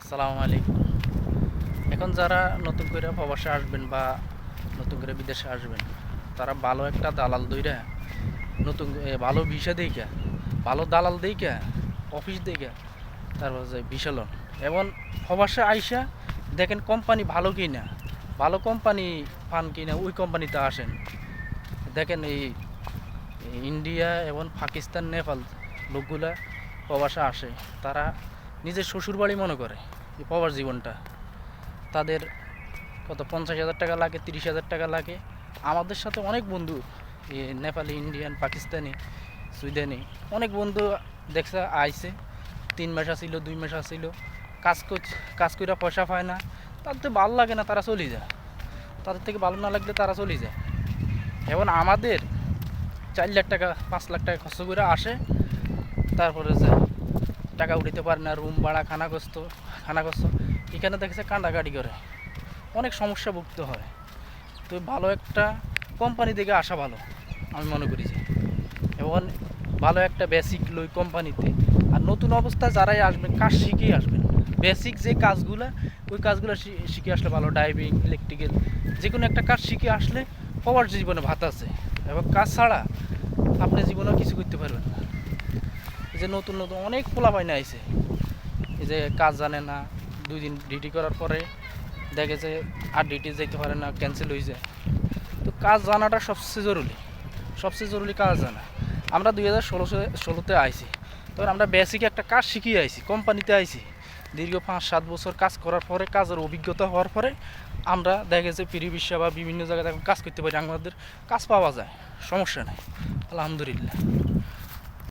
আসসালামু আলাইকুম। এখন যারা নতুন করে প্রবাসে আসবেন বা নতুন করে বিদেশে আসবেন, তারা ভালো একটা দালাল দইরা নতুন ভালো ভিসা দেইকা ভালো দালাল দেইকা অফিস দেইকা তারপর যে ভিসা লোন এবং প্রবাসে আইসা দেখেন কোম্পানি ভালো কিনা, ভালো কোম্পানি পান কিনা, ওই কোম্পানিতে আসেন। দেখেন এই ইন্ডিয়া এবং পাকিস্তান, নেপাল লোকগুলা প্রবাসে আসে, তারা নিজের শ্বশুরবাড়ি মনে করে এই প্রবাস জীবনটা। তাদের কত পঞ্চাশ হাজার টাকা লাগে, তিরিশ হাজার টাকা লাগে। আমাদের সাথে অনেক বন্ধু নেপালি, ইন্ডিয়ান, পাকিস্তানি, সুইডেনি, অনেক বন্ধু দেখছে, আইছে। তিন মাস আসিল, দুই মাস আসিল। কাজ কাজ করে পয়সা পায় না। তাদের তো ভালো লাগে না, তারা চলে যায়। তাদের থেকে ভালো না লাগলে তারা চলে যায়। এবং আমাদের চার লাখ টাকা, পাঁচ লাখ টাকা খরচ করে আসে। তারপরে যে টাকা উঠাতে পারে না, রুম ভাড়া খানা কষ্ট খানা কষ্ট এখানে দেখেছে কান্ডাকাটি করে। অনেক সমস্যা ভুগতে হয়। তো ভালো একটা কোম্পানি থেকে আসা ভালো, আমি মনে করি যে। এবং ভালো একটা বেসিক লই কোম্পানিতে আর নতুন অবস্থায় যারাই আসবেন, কাজ শিখেই আসবেন। বেসিক যে কাজগুলো, ওই কাজগুলো শিখে আসলে ভালো। ড্রাইভিং ইলেকট্রিক্যাল যে কোনো একটা কাজ শিখে আসলে সবার জীবনে ভাত আছে। এবং কাজ ছাড়া আপনি জীবনেও কিছু করতে পারবেন না। যে নতুন নতুন অনেক পোলা পাইনা আইছে। এই যে কাজ জানে না, দুই দিন ডিউটি করার পরে দেখে যে আর ডিউটি যেতে পারে না ক্যান্সেল হয়ে যায়। তো কাজ জানাটা সবচেয়ে জরুরি। সবচেয়ে জরুরি কাজ জানা। আমরা দুই হাজার ষোলো ষোলোতে আইছি। তখন আমরা বেসিক একটা কাজ শিখিয়ে আইছি কোম্পানিতে আইছি। দীর্ঘ পাঁচ, সাত বছর কাজ করার পরে, কাজের অভিজ্ঞতা হওয়ার পরে আমরা দেখে যে বিশ্বা বা বিভিন্ন জায়গায় এখন কাজ করতে পারি, আমাদের কাজ পাওয়া যায়, সমস্যা নেই। আলহামদুলিল্লাহ।